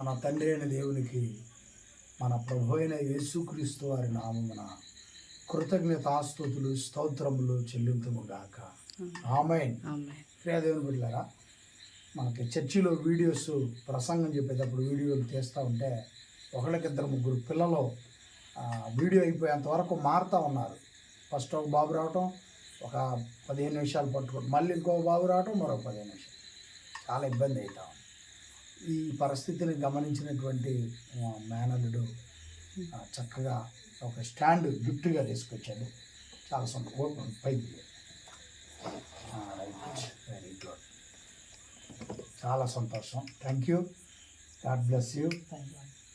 మన తండ్రి అయిన దేవునికి మన ప్రభు అయిన యేసుక్రీస్తు వారి నామమున కృతజ్ఞతాస్తుతులు స్తోత్రములు చెల్లింతుము గాక ఆమెన్. ఆమె దేవుని బిడ్డలారా మనకి చర్చిలో వీడియోస్ ప్రసంగం చెప్పేటప్పుడు వీడియోలు తీస్తూ ఉంటే ఒకళ్ళకిద్దరు ముగ్గురు పిల్లలు వీడియో అయిపోయేంత వరకు మారుతూ ఉన్నారు. ఫస్ట్ ఒక బాబు రావటం ఒక పదిహేను నిమిషాలు పట్టుకోవడం మళ్ళీ ఇంకో బాబు రావటం మరో పదిహేను నిమిషాలు. చాలా ఇబ్బంది అవుతా ఉంది. ఈ పరిస్థితిని గమనించినటువంటి మేనల్లుడు చక్కగా ఒక స్టాండ్ గిఫ్ట్గా తీసుకొచ్చాడు. చాలా సంతోషం. పైకి వెరీ గుడ్. చాలా సంతోషం. Thank you. God bless you.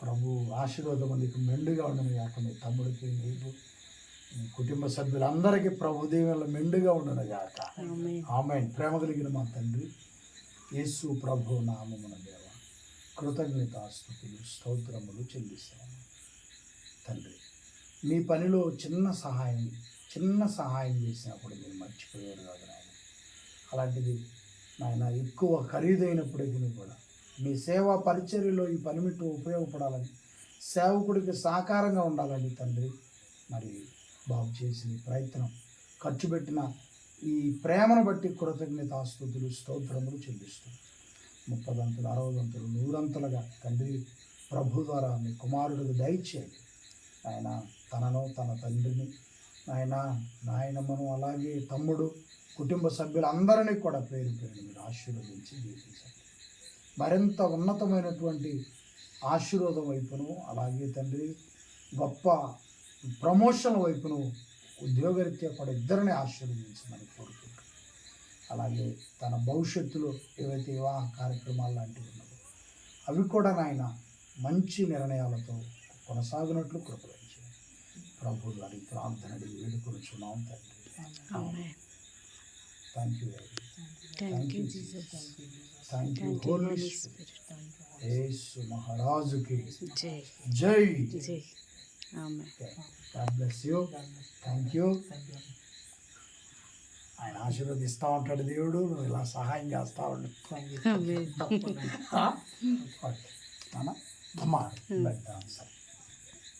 ప్రభు ఆశీర్వాదం నీకు మెండుగా ఉండను కాక మీ తమ్ముడికి నీకు మీ కుటుంబ సభ్యులందరికీ ప్రభు దేవుళ్ళ మెండుగా ఉండను గాక. ఆమె ఆమె ప్రేమ కలిగిన మా తండ్రి యేసు ప్రభు నామమున దేవ కృతజ్ఞతాస్థుతులు స్తోత్రములు చెల్లిస్తాను తండ్రి మీ పనిలో చిన్న సహాయం చిన్న సహాయం చేసినప్పుడు మీరు మర్చిపోయారు కాదు నాయన. అలాంటిది నాయన ఎక్కువ ఖరీదైనప్పటికీ కూడా మీ సేవా పరిచర్యలో ఈ పనిమిట్టు ఉపయోగపడాలని సేవకుడికి సహకారంగా ఉండాలని తండ్రి మరి బాబు చేసిన ప్రయత్నం ఖర్చు పెట్టిన ఈ ప్రేమను బట్టి కృతజ్ఞతాస్తుతులు స్తోత్రములు చెల్లిస్తుంది ముప్పదంతులు అరవదంతులు నూరంతులుగా తండ్రి ప్రభు ద్వారా మీ కుమారుడికి దయచేయండి. ఆయన తనను తన తండ్రిని ఆయన నాయనమ్మను అలాగే తమ్ముడు కుటుంబ సభ్యులందరినీ కూడా పేరు పేరు మీరు ఆశీర్వదించి జీవించండి మరింత ఉన్నతమైనటువంటి ఆశీర్వాదం వైపును అలాగే తండ్రి గొప్ప ప్రమోషన్ వైపును ఉద్యోగరీత్యా కూడా ఇద్దరిని ఆశీర్వదించమని కోరుతున్నాను అలాగే తన భవిష్యత్తులో ఏవైతే వివాహ కార్యక్రమాలు లాంటివి ఉన్నాయో అవి కూడా నాయన మంచి నిర్ణయాలతో కొనసాగినట్లు కృపరించండి ప్రభు గారి ప్రార్థన అడిగి వేడుకొనుచున్నాం తండ్రి. ఆమె thank you thank you Jesus thank you thank holy యేసు మహారాజుకి జై జై జై ఆమె God bless you thank you ఆయన ఆశీర్వదిస్తూ ఉంటాడు దేవుడు నువ్వు ఇలా సహాయం చేస్తా నాన్న అమ్మా